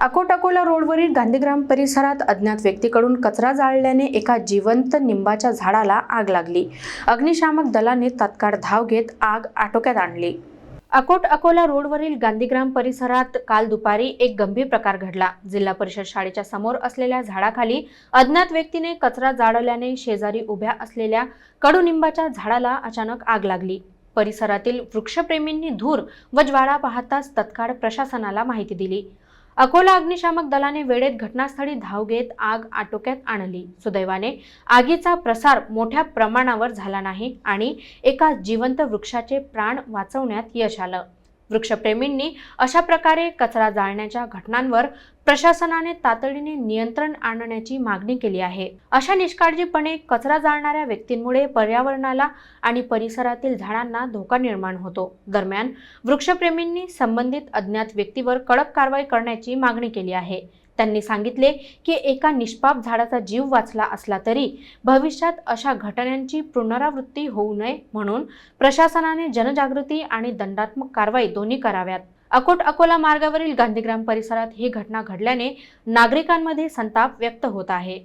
अकोट अकोला रोडवरील गांधीग्राम परिसरात अज्ञात व्यक्तीकडून कचरा जाळल्याने एका जिवंत निंबाच्या झाडाला आग लागली. अग्निशामक दलाने तात्काळ धाव घेत आग आटोक्यात आणली. अकोट अकोला रोडवरील गांधीग्राम परिसरात काल दुपारी एक गंभीर प्रकार घडला. जिल्हा परिषद शाळेच्या समोर असलेल्या झाडाखाली अज्ञात व्यक्तीने कचरा जाळल्याने शेजारी उभ्या असलेल्या कडुनिंबाच्या झाडाला अचानक आग लागली. परिसरातील वृक्षप्रेमींनी धूर व ज्वाळा पाहताच तत्काळ प्रशासनाला माहिती दिली. अकोला अग्निशामक दलाने वेळेत घटनास्थळी धाव घेत आग आटोक्यात आणली. सुदैवाने आगीचा प्रसार मोठ्या प्रमाणावर झाला नाही आणि एका जिवंत वृक्षाचे प्राण वाचवण्यात यश आलं. वृक्षप्रेमींनी अशा प्रकारे कचरा जाळण्याच्या घटनांवर प्रशासनाने तातडीने नियंत्रण आणण्याची मागणी केली आहे. अशा निष्काळजीपणे कचरा जाळणाऱ्या व्यक्तींमुळे पर्यावरणाला आणि परिसरातील झाडांना धोका निर्माण होतो. दरम्यान वृक्षप्रेमींनी संबंधित अज्ञात व्यक्तीवर कडक कारवाई करण्याची मागणी केली आहे. त्यांनी सांगितले की एका निष्पाप झाडाचा जीव वाचला असला तरी भविष्यात अशा घटनांची पुनरावृत्ती होऊ नये म्हणून प्रशासनाने जनजागृती आणि दंडात्मक कारवाई दोन्ही कराव्यात. अकोट अकोला मार्गावरील गांधीग्राम परिसरात ही घटना घडल्याने नागरिकांमध्ये संताप व्यक्त होत आहे.